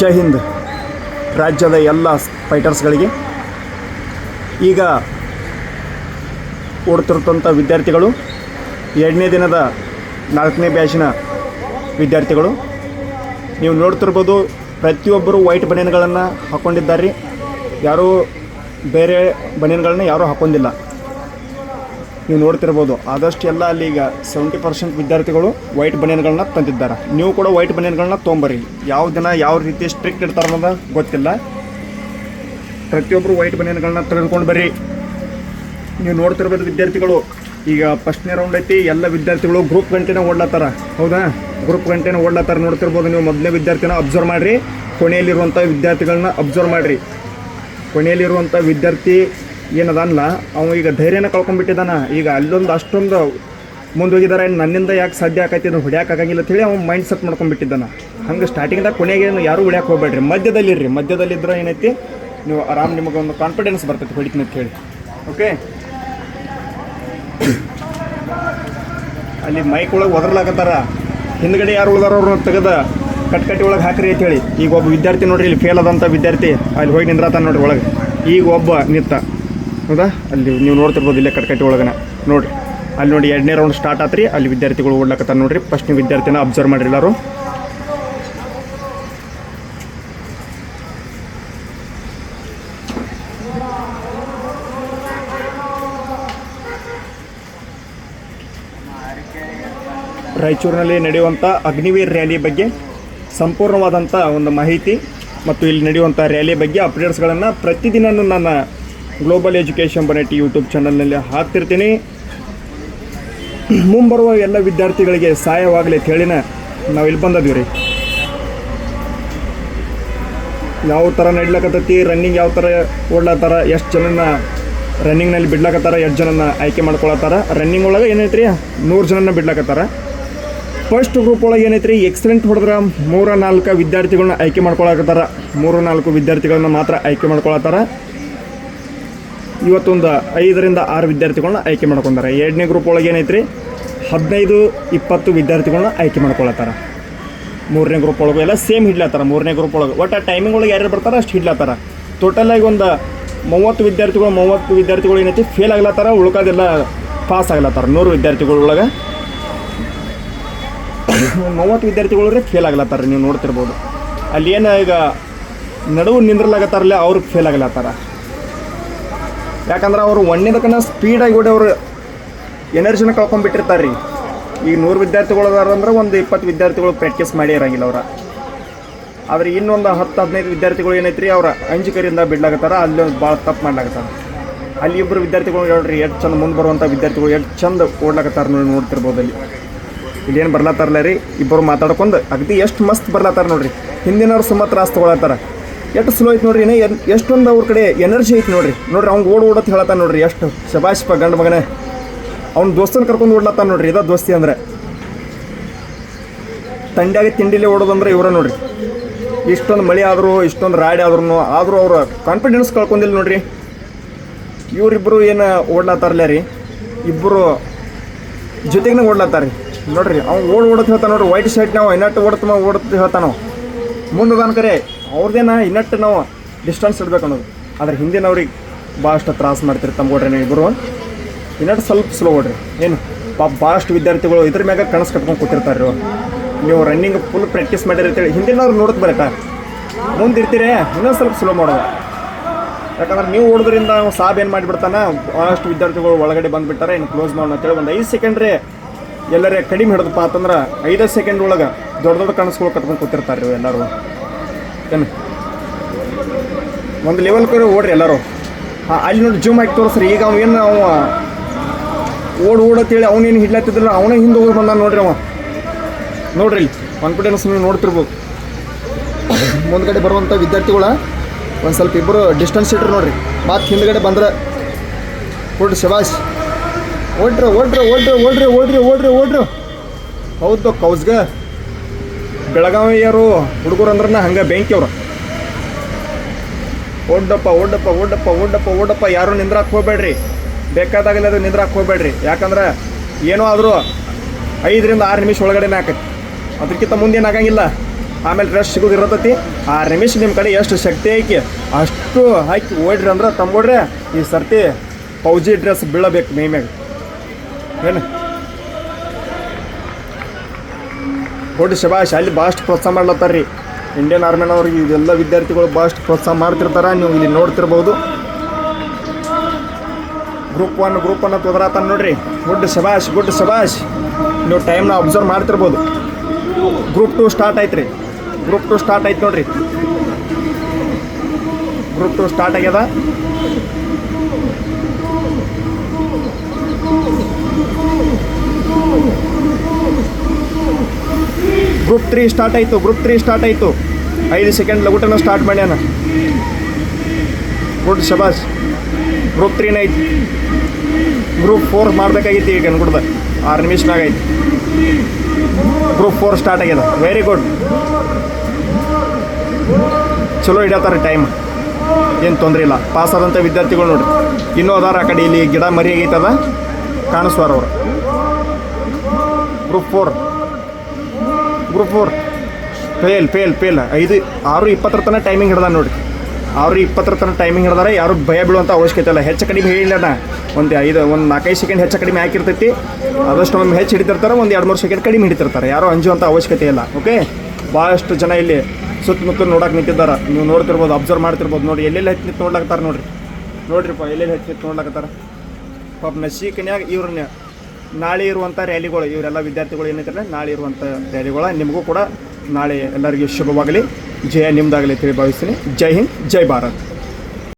ಜೈ ಹಿಂದ್. ರಾಜ್ಯದ ಎಲ್ಲ ಫೈಟರ್ಸ್ಗಳಿಗೆ. ಈಗ ಓಡ್ತಿರ್ತಂಥ ವಿದ್ಯಾರ್ಥಿಗಳು, ಎರಡನೇ ದಿನದ ನಾಲ್ಕನೇ ಬ್ಯಾಚಿನ ವಿದ್ಯಾರ್ಥಿಗಳು, ನೀವು ನೋಡ್ತಿರ್ಬೋದು ಪ್ರತಿಯೊಬ್ಬರು ವೈಟ್ ಬನಿಯನ್ಗಳನ್ನು ಹಾಕ್ಕೊಂಡಿದ್ದಾರೆ ಯಾರೂ ಬೇರೆ ಬನಿಯನ್ಗಳನ್ನ ಯಾರೂ ಹಾಕ್ಕೊಂಡಿಲ್ಲ ನೀವು ನೋಡ್ತಿರ್ಬೋದು. ಆದಷ್ಟು ಎಲ್ಲ ಅಲ್ಲಿ ಈಗ ಸೆವೆಂಟಿ ಪರ್ಸೆಂಟ್ ವಿದ್ಯಾರ್ಥಿಗಳು ವೈಟ್ ಬನಿಯನ್ಗಳನ್ನ ತಂದಿದ್ದಾರೆ. ನೀವು ಕೂಡ ವೈಟ್ ಬನಿಯನ್ಗಳನ್ನ ತೊಗೊಂಬರ್ರಿ. ಯಾವ ದಿನ, ಯಾವ ರೀತಿ ಸ್ಟ್ರಿಕ್ಟ್ ಇರ್ತಾರೆ ಅನ್ನೋದು ಗೊತ್ತಿಲ್ಲ. ಪ್ರತಿಯೊಬ್ಬರು ವೈಟ್ ಬನಿಯನ್ಗಳನ್ನ ತೆಗೆದುಕೊಂಡು ಬರ್ರಿ. ನೀವು ನೋಡ್ತಿರ್ಬೋದು ವಿದ್ಯಾರ್ಥಿಗಳು, ಈಗ ಫಸ್ಟ್ನೇ ರೌಂಡ್ ಐತಿ, ಎಲ್ಲ ವಿದ್ಯಾರ್ಥಿಗಳು ಗ್ರೂಪ್ ಗಂಟೆನ ಓಡ್ಲತ್ತಾರ. ಹೌದಾ? ಗ್ರೂಪ್ ಗಂಟೆನ ಓಡ್ಲತ್ತಾರ ನೋಡ್ತಿರ್ಬೋದು ನೀವು. ಮೊದಲನೇ ವಿದ್ಯಾರ್ಥಿನ ಅಬ್ಸರ್ವ್ ಮಾಡಿರಿ. ಕೊನೆಯಲ್ಲಿರುವಂಥ ವಿದ್ಯಾರ್ಥಿಗಳನ್ನ ಅಬ್ಸರ್ವ್ ಮಾಡಿರಿ. ಕೊನೆಯಲ್ಲಿರುವಂಥ ವಿದ್ಯಾರ್ಥಿ ಏನದಲ್ಲ ಅವ ಈಗ ಧೈರ್ಯನ ಕಳ್ಕೊಂಡ್ಬಿಟ್ಟಿದ್ದಾನ ಈಗ ಅಲ್ಲೊಂದು ಅಷ್ಟೊಂದು ಮುಂದೋಗಿದ್ದಾರೆ ನನ್ನಿಂದ ಯಾಕೆ ಸಾಧ್ಯ ಆಕೈತಿ ಅದು ಹೊಡ್ಯಾಕೆ ಆಗಂಗಿಲ್ಲ ಅಂತೇಳಿ ಅವ್ನು ಮೈಂಡ್ ಸೆಟ್ ಮಾಡ್ಕೊಂಡ್ಬಿಟ್ಟಿದ್ದಾನ. ಹಂಗೆ ಸ್ಟಾರ್ಟಿಂಗ್ದಾಗ ಕೊನೆಗೆ ಯಾರೂ ಹೊಡ್ಯಾಕೆ ಹೋಗ್ಬೇಡ್ರಿ. ಮಧ್ಯದಲ್ಲಿ ಇರ್ರಿ ಮಧ್ಯದಲ್ಲಿದ್ರೆ ಏನೈತಿ? ನೀವು ಆರಾಮ್ ನಿಮಗೆ ಒಂದು ಕಾನ್ಫಿಡೆನ್ಸ್ ಬರ್ತೈತಿ ಹೊಡಿತೀನಿ ಅಂತ ಹೇಳಿ. ಓಕೆ ಅಲ್ಲಿ ಮೈಕ್ ಒಳಗೆ ಒದರ್ಲಾಕತ್ತಾರ ಹಿಂದ್ಗಡೆ ಯಾರು ಉಳ್ದಾರ ಅವ್ರನ್ನ ತೆಗೆದ ಕಟ್ಕಟ್ಟಿ ಒಳಗೆ ಹಾಕ್ರಿ ಅಂತ ಹೇಳಿ. ಈಗ ಒಬ್ಬ ವಿದ್ಯಾರ್ಥಿ ನೋಡ್ರಿ, ಇಲ್ಲಿ ಫೇಲ್ ಆದಂಥ ವಿದ್ಯಾರ್ಥಿ. ಅಲ್ಲಿ ಹೋಗಿ ನಿಂದ್ರತಾನ ನೋಡ್ರಿ ಒಳಗೆ. ಈಗ ಒಬ್ಬ ನಿಂತ. ಹೌದಾ ಅಲ್ಲಿ ನೀವು ನೋಡ್ತಿರ್ಬೋದು ಇಲ್ಲೇ ಕಟ್ಕಟ್ಟಿ ಒಳಗನ. ನೋಡಿರಿ, ಅಲ್ಲಿ ನೋಡಿ ಎರಡನೇ ರೌಂಡ್ ಸ್ಟಾರ್ಟ್ ಆತ್ರಿ. ಅಲ್ಲಿ ವಿದ್ಯಾರ್ಥಿಗಳು ಓಡ್ಲಕತ್ತಾರ ನೋಡ್ರಿ. ನೀವು ವಿದ್ಯಾರ್ಥಿನ ಅಬ್ಸರ್ವ್ ಮಾಡಿರಿ ಎಲ್ಲರೂ. ರಾಯಚೂರಿನಲ್ಲಿ ನಡೆಯುವಂಥ ಅಗ್ನಿವೀರ್ ರ್ಯಾಲಿ ಬಗ್ಗೆ ಸಂಪೂರ್ಣವಾದಂಥ ಒಂದು ಮಾಹಿತಿ ಮತ್ತು ಇಲ್ಲಿ ನಡೆಯುವಂಥ ರ್ಯಾಲಿ ಬಗ್ಗೆ ಅಪ್ಡೇಟ್ಸ್ಗಳನ್ನು ಪ್ರತಿದಿನ ನನ್ನ ಗ್ಲೋಬಲ್ ಎಜುಕೇಷನ್ ಬನೆಟಿ ಯೂಟ್ಯೂಬ್ ಚಾನಲ್ನಲ್ಲಿ ಹಾಕ್ತಿರ್ತೀನಿ. ಮುಂಬರುವ ಎಲ್ಲ ವಿದ್ಯಾರ್ಥಿಗಳಿಗೆ ಸಹಾಯವಾಗಲಿ ಅಂತ ಹೇಳಿನ ನಾವು ಇಲ್ಲಿ ಬಂದದ್ವಿ ರೀ. ಯಾವ ಥರ ನಡ್ಲಕತ್ತೈತಿ ರನ್ನಿಂಗ್ ಯಾವ ಥರ ಓಡ್ಲತ್ತಾರ, ಎಷ್ಟು ಜನನ ರನ್ನಿಂಗ್ನಲ್ಲಿ ಬಿಡ್ಲಕತ್ತಾರ, ಎಷ್ಟು ಜನನ ಆಯ್ಕೆ ಮಾಡ್ಕೊಳತ್ತಾರ ರನ್ನಿಂಗ್ ಒಳಗೆ ಏನೈತ್ರಿ, ನೂರು ಜನನ ಬಿಡ್ಲಕತ್ತಾರ. ಫಸ್ಟ್ ಗ್ರೂಪ್ ಒಳಗೆ ಏನೈತ್ರಿ ಎಕ್ಸಲೆಂಟ್ ಹೊಡೆದ್ರೆ ಮೂರ ನಾಲ್ಕು ವಿದ್ಯಾರ್ಥಿಗಳನ್ನ ಆಯ್ಕೆ ಮಾಡ್ಕೊಳಕತ್ತಾರ. ಮೂರು ನಾಲ್ಕು ವಿದ್ಯಾರ್ಥಿಗಳನ್ನ ಮಾತ್ರ ಆಯ್ಕೆ ಮಾಡ್ಕೊಳತ್ತಾರ. ಇವತ್ತೊಂದು ಐದರಿಂದ ಆರು ವಿದ್ಯಾರ್ಥಿಗಳನ್ನ ಆಯ್ಕೆ ಮಾಡ್ಕೊಂತಾರೆ ಎರಡನೇ ಗ್ರೂಪ್ ಒಳಗೆ ಏನೈತ್ರಿ? ಹದಿನೈದು, ಇಪ್ಪತ್ತು ವಿದ್ಯಾರ್ಥಿಗಳನ್ನ ಆಯ್ಕೆ ಮಾಡ್ಕೊಳತ್ತಾರ. ಮೂರನೇ ಗ್ರೂಪ್ ಒಳಗೆ ಎಲ್ಲ ಸೇಮ್ ಹಿಡ್ಲತ್ತಾರ. ಮೂರನೇ ಗ್ರೂಪ್ ಒಳಗೆ. ಒಟ್ಟು ಟೈಮಿಂಗ್ ಒಳಗೆ ಯಾರು ಬರ್ತಾರೆ ಅಷ್ಟು ಹಿಡ್ಲತ್ತಾರ. ಟೋಟಲಾಗಿ ಒಂದು ಮೂವತ್ತು ವಿದ್ಯಾರ್ಥಿಗಳು ಮೂವತ್ತು ವಿದ್ಯಾರ್ಥಿಗಳು ಏನೈತಿ? ಫೇಲ್ ಆಗ್ಲತ್ತಾರ, ಉಳ್ಕೋದೆಲ್ಲ ಪಾಸ್ ಆಗ್ಲತ್ತಾರ. ನೂರು ವಿದ್ಯಾರ್ಥಿಗಳೊಳಗೆ. ಮೂವತ್ತು ವಿದ್ಯಾರ್ಥಿಗಳು ರೀ ಫೇಲ್ ಆಗ್ಲತ್ತಾರ ನೀವು ನೋಡ್ತಿರ್ಬೋದು. ಅಲ್ಲಿ ಏನು ಈಗ ನಡುವು ನಿಂದ್ರಲಾಗತ್ತಾರಲ್ಲ ಅವ್ರಿಗೆ ಫೇಲ್ ಆಗ್ಲತ್ತಾರ. ಯಾಕಂದ್ರೆ ಅವರು ಒಂದೇದಕ್ಕನ ಸ್ಪೀಡಾಗಿ ಓಡಿ ಅವರು ಎನರ್ಜಿನ ಕಳ್ಕೊಂಡ್ಬಿಟ್ಟಿರ್ತಾರೆ ರೀ. ಈಗ ನೂರು ವಿದ್ಯಾರ್ಥಿಗಳು ಅದಾರ ಅಂದ್ರೆ ಒಂದು ಇಪ್ಪತ್ತು ವಿದ್ಯಾರ್ಥಿಗಳು ಪ್ರಾಕ್ಟೀಸ್ ಮಾಡಿ ಇರಂಗಿಲ್ಲ ಅವ್ರ. ಆದ್ರೆ ಇನ್ನೊಂದು ಹತ್ತು, ಹದಿನೈದು ವಿದ್ಯಾರ್ಥಿಗಳು ಏನೈತ್ರಿ ಅವ್ರ ಅಂಜಿಕರಿಂದ ಬಿಡ್ಲಾಗತ್ತಾರ ಅಲ್ಲಿ ಭಾಳ ತಪ್ಪು ಮಾಡ್ಲಾಗತ್ತಾರ ಅಲ್ಲಿ ಇಬ್ಬರು ವಿದ್ಯಾರ್ಥಿಗಳು ಹೇಳ್ರಿ, ಎಷ್ಟು ಚಂದ ಮುಂದೆ ಬರುವಂಥ ವಿದ್ಯಾರ್ಥಿಗಳು ಎಷ್ಟು ಚಂದ ಓಡ್ಲಾಕತ್ತಾರ ನೋಡಿ ನೋಡ್ತಿರ್ಬೋದು ಅಲ್ಲಿ. ಇಲ್ಲೇನು ಬರ್ಲಾತಾರಲ್ಲ ರೀ ಇಬ್ಬರು ಮಾತಾಡ್ಕೊಂಡು ಅಗದಿ ಎಷ್ಟು ಮಸ್ತ್ ಬರ್ಲಾತಾರ ನೋಡ್ರಿ. ಹಿಂದಿನವ್ರು ಸುಮ್ಮ ತ್ರಾಸ ತೊಗೊಳತ್ತಾರ ಎಷ್ಟು ಸ್ಲೋ ಐತೆ ನೋಡ್ರಿ ಎಷ್ಟೊಂದು ಅವ್ರ ಕಡೆ ಎನರ್ಜಿ ಐತೆ ನೋಡ್ರಿ. ನೋಡ್ರಿ, ಅವ್ನು ಓಡ್ ಓಡತ್ ಹೇಳತ್ತಾನ ನೋಡ್ರಿ ಎಷ್ಟು. ಶಬಾಷ್ಪ ಗಂಡ ಮಗನೇ. ಅವ್ನ ದೋಸ್ತನ ಕರ್ಕೊಂಡು ಓಡ್ಲತ್ತಾನ ನೋಡ್ರಿ, ಇದ ದೋಸ್ತಿ ಅಂದ್ರೆ. ತಂಡ್ಯಾಗ ತಿಂಡಿಲಿ ಓಡೋದಂದ್ರೆ ಇವರ ನೋಡ್ರಿ. ಇಷ್ಟೊಂದು ಮಳೆ ಆದರೂ, ಇಷ್ಟೊಂದು ರಾಡಿ ಆದ್ರೂ ಆದರೂ ಅವ್ರ ಕಾನ್ಫಿಡೆನ್ಸ್ ಕಳ್ಕೊಂಡಿಲ್ಲ ನೋಡ್ರಿ. ಇವರಿಬ್ಬರು ಏನು ಓಡ್ಲತ್ತಾರಲ್ಲ ರೀ? ಇಬ್ಬರು ಜೊತೆಗೆ ಓಡ್ಲತ್ತಾರ ರೀ. ನೋಡ್ರಿ, ಅವ್ನು ಓಡ್ ಓಡತ್ ಹೇಳ್ತಾನ ನೋಡ್ರಿ ವೈಟ್ ಶರ್ಟ್ ನಾವು ಎನ್ನಟ್ಟು ಓಡತ್ ಓಡತ್ ಹೇಳ್ತಾನೆ ಮುಂದದಾನ ಕರೆ ಅವ್ರದ್ದೇನ ಇನ್ನಟ್ಟು ನಾವು ಡಿಸ್ಟೆನ್ಸ್ ಇಡ್ಬೇಕು ಅನ್ನೋದು. ಆದ್ರೆ ಹಿಂದಿನವ್ರಿಗೆ ಭಾಳಷ್ಟು ತ್ರಾಸ ಮಾಡ್ತೀರಿ ತಮ್ಮ ಓಡ್ರಿ ನೀವು ಇಬ್ಬರು ಇನ್ನಟ್ಟು ಸ್ವಲ್ಪ ಸ್ಲೋ ಓಡ್ರಿ ಏನು? ಪಾಪ ಭಾಳಷ್ಟು ವಿದ್ಯಾರ್ಥಿಗಳು ಇದ್ರ ಮ್ಯಾಗ ಕನಸು ಕಟ್ಕೊಂಡು ಕೂತಿರ್ತಾರೆ ನೀವು ರನ್ನಿಂಗ್ ಫುಲ್ ಪ್ರಾಕ್ಟೀಸ್ ಮಾಡಿರ್ತೀವಿ ಹಿಂದಿನವ್ರು ನೋಡೋದು ಬರಟ ಮುಂದೆ ಇರ್ತೀರಿ, ಇನ್ನೊಂದು ಸ್ವಲ್ಪ ಸ್ಲೋ ಮಾಡೋದು. ಯಾಕಂದ್ರೆ ನೀವು ಓಡೋದ್ರಿಂದ ಸಾಬ್ ಏನು ಮಾಡಿಬಿಡ್ತಾನೆ? ಭಾಳಷ್ಟು ವಿದ್ಯಾರ್ಥಿಗಳು ಒಳಗಡೆ ಬಂದುಬಿಟ್ಟಾರೆ, ಇನ್ನು ಕ್ಲೋಸ್ ಮಾಡೋಣ ಅಂತೇಳಿ ಒಂದು ಐದು ಸೆಕೆಂಡ್ರಿ ಎಲ್ಲರೇ ಕಡಿಮೆ ಹಿಡಿದಪ್ಪ ಅಂತಂದ್ರೆ ಐದು ಸೆಕೆಂಡ್ ಒಳಗೆ ದೊಡ್ಡ ದೊಡ್ಡ ಕನಸುಗಳು ಕಟ್ಕೊಂಡು ಕೂತಿರ್ತಾರೆ ರೀ ಎಲ್ಲರೂ. ಏನು? ಒಂದು ಲೆವೆಲ್ ಕಡೆ ಓಡ್ರಿ ಎಲ್ಲರೂ. ಹಾಂ, ಅಲ್ಲಿ ನೋಡಿ ಜೂಮ್ ಹಾಕಿ ತೋರಿಸ್ರಿ. ಈಗ ಅವ ಏನು ಅವ ಓಡ್ ಓಡತ್ತೇಳಿ ಅವನೇನು ಹಿಡ್ಲತ್ತಿದ್ರಲ್ಲ ಅವನೇ ಹಿಂದೆ ಹೋಗಿ ಬಂದ ನೋಡ್ರಿ ಅವ ನೋಡ್ರಿ ಕಾನ್ಫಿಡೆನ್ಸ್ ಸುಮ್ಮನೆ ನೋಡ್ತಿರ್ಬೇಕು ಮುಂದ್ಗಡೆ ಬರುವಂಥ ವಿದ್ಯಾರ್ಥಿಗಳ, ಒಂದು ಸ್ವಲ್ಪ ಇಬ್ಬರು ಡಿಸ್ಟೆನ್ಸ್ ಇಟ್ರು ನೋಡ್ರಿ. ಮತ್ತೆ ಹಿಂದ್ಗಡೆ ಬಂದ್ರೆ, ಕೊಡ್ರಿ ಶಬಾಷ್. ಓಡ್ರಿ ಓಡ್ರಿ ಓಡ್ರಿ ಓಡ್ರಿ ಓಡ್ರಿ ಓಡ್ರಿ ಓಡ್ರಿ. ಹೌದು ಕೌಸ್ಗ. ಬೆಳಗಾವಿಯರು ಹುಡುಗರು ಅಂದ್ರನ ಹಂಗೆ ಬೆಂಕಿ ಅವ್ರು. ಓಡಪ್ಪ ಓಡಪ್ಪ ಓಡಪ್ಪ ಓಡಪ್ಪ ಓಡಪ್ಪ ಯಾರು ನಿಂದ್ರ ಹೋಗ್ಬೇಡ್ರಿ. ಬೇಕಾದಾಗಲೇ ಅದು ನಿಂದ್ರ ಹೋಗ್ಬೇಡ್ರಿ. ಯಾಕಂದ್ರೆ ಏನೋ ಆದರೂ ಐದರಿಂದ ಆರು ನಿಮಿಷ ಒಳಗಡೆನೇ ಹಾಕತ್ತೆ ಅದಕ್ಕಿಂತ ಮುಂದೇನು ಆಗಂಗಿಲ್ಲ ಆಮೇಲೆ ರೆಸ್ಟ್ ಸಿಗೋದಿರತೈತಿ ಆ ನಿಮಿಷ ನಿಮ್ಮ ಕಡೆ ಎಷ್ಟು ಶಕ್ತಿ ಐತಿ ಅಷ್ಟು ಹಾಕಿ ಓಡ್ರಿ ಅಂದ್ರೆ ತಂಬೋಡ್ರಿ ಈ ಸರ್ತಿ ಪೌಜಿ ಡ್ರೆಸ್ ಬೀಳಬೇಕು ಮೈ ಏನು ಕೊಡಿ ಶಬಾಷ್, ಅಲ್ಲಿ ಭಾಳಷ್ಟು ಪ್ರೋತ್ಸಾಹ ಮಾಡ್ಲತ್ತಾರ ರೀ ಇಂಡಿಯನ್ ಆರ್ಮಿನವ್ರಿಗೆ ಇದೆಲ್ಲ ವಿದ್ಯಾರ್ಥಿಗಳು ಭಾಳಷ್ಟು ಪ್ರೋತ್ಸಾಹ ಮಾಡ್ತಿರ್ತಾರೆ, ನೀವು ಇಲ್ಲಿ ನೋಡ್ತಿರ್ಬೋದು. ಗ್ರೂಪ್ ಒನ್ ಗ್ರೂಪ್ ಒನ್ ತೊದರಾತಾನ ನೋಡ್ರಿ. ಗುಡ್ ಶಬಾಷ್ ಗುಡ್ ಶಬಾಷ್. ನೀವು ಟೈಮ್ನ ಅಬ್ಸರ್ವ್ ಮಾಡ್ತಿರ್ಬೋದು. ಗ್ರೂಪ್ ಟು ಸ್ಟಾರ್ಟ್ ಆಯ್ತು ರೀ ಗ್ರೂಪ್ ಟು ಸ್ಟಾರ್ಟ್ ಆಯ್ತು ನೋಡ್ರಿ. ಗ್ರೂಪ್ ಟು ಸ್ಟಾರ್ಟ್ ಆಗ್ಯದ. ಗ್ರೂಪ್ ತ್ರೀ ಸ್ಟಾರ್ಟ್ ಆಯಿತು, ಗ್ರೂಪ್ ತ್ರೀ ಸ್ಟಾರ್ಟ್ ಆಯಿತು. ಐದು ಸೆಕೆಂಡ್ ಲಗುಟನ ಸ್ಟಾರ್ಟ್ ಮಾಡ್ಯಾನ ಗುಡ್ ಶಬಾಸ್ ಗ್ರೂಪ್ ತ್ರೀನ ಐತಿ ಗ್ರೂಪ್ ಫೋರ್ ಮಾಡ್ಬೇಕಾಗಿತ್ತು ಈಗ ಅನ್ಕೊಡ್ದ. ಆರು ನಿಮಿಷನಾಗ ಐತಿ ಗ್ರೂಪ್ ಫೋರ್ ಸ್ಟಾರ್ಟ್ ಆಗ್ಯದ. ವೆರಿ ಗುಡ್ ಚಲೋ ಹಿಡಿಯತ್ತಾರೆ ಟೈಮ್ ಏನು ತೊಂದರೆ ಇಲ್ಲ. ಪಾಸ್ ಆದಂಥ ವಿದ್ಯಾರ್ಥಿಗಳು ನೋಡಿ ಇನ್ನೂ ಅದಾರ ಆ ಕಡೆ ಇಲ್ಲಿ. ಗಿಡ ಮರಿ ಆಗೈತದ. ಕಾಣಿಸ್ವಾರ ಅವರು. Group four group four fail fail fail ಐದು, ಆರು, ಇಪ್ಪತ್ತರ ತನಕ ಟೈಮಿಂಗ್ ಹಿಡ್ದ ನೋಡಿ ಆರು, ಇಪ್ಪತ್ತರ ತನಕ ಟೈಮಿಂಗ್ ಹಿಡ್ದಾರೆ. ಯಾರು ಭಯ ಬೀಳುವಂಥ ಅವಶ್ಯಕತೆ ಇಲ್ಲ. ಹೆಚ್ಚು ಕಡಿಮೆ ಹೇಳಿಲ್ಲ ಒಂದು ಐದು, ಒಂದು ನಾಲ್ಕೈದು ಸೆಕೆಂಡ್ ಹೆಚ್ಚು ಕಡಿಮೆ ಹಾಕಿರ್ತೈತಿ. ಆದಷ್ಟು ಒಮ್ಮೆ ಹೆಚ್ಚು ಹಿಡಿತಿರ್ತಾರೆ. ಒಂದು ಎರಡು, ಮೂರು ಸೆಕೆಂಡ್ ಕಡಿಮೆ ಹಿಡಿತಿರ್ತಾರೆ. ಯಾರು ಅಂಜುವಂಥ ಅವಶ್ಯಕತೆ ಇಲ್ಲ. ಓಕೆ ಭಾಳಷ್ಟು ಜನ ಇಲ್ಲಿ ಸುತ್ತಮುತ್ತ ನೋಡಕ್ಕೆ ನಿಂತಿದ್ದಾರೆ. ನೀವು ನೋಡ್ತಿರ್ಬೋದು ಅಬ್ಸರ್ವ್ ಮಾಡ್ತಿರ್ಬೋದು. ನೋಡಿ, ಎಲ್ಲೆಲ್ಲಿ ಹೆಚ್ಚು ನಿಂತು ನೋಡ್ಲಾಕತ್ತಾರ ನೋಡಿರಿ. ನೋಡ್ರಿಪ್ಪ, ಎಲ್ಲೆಲ್ಲಿ ಹೆಚ್ಚು ನಿಂತು ನೋಡ್ಲಾಕತ್ತಾರ ಪಾಪ ನಶೀಕನ್ಯಾಗ ಇವ್ರನ್ನ. ನಾಳೆ ಇರುವಂಥ ರ್ಯಾಲಿಗಳು, ಇವರೆಲ್ಲ ವಿದ್ಯಾರ್ಥಿಗಳು ಏನಿದ್ರೆ ನಾಳೆ ಇರುವಂಥ ರ್ಯಾಲಿಗಳ ನಿಮಗೂ ಕೂಡ ನಾಳೆ ಎಲ್ಲರಿಗೂ ಶುಭವಾಗಲಿ. ಜಯ ನಿಮ್ಮದಾಗಲಿ ತಿಳಿ ಭಾವಿಸ್ತೀನಿ. ಜೈ ಹಿಂದ್, ಜೈ ಭಾರತ್.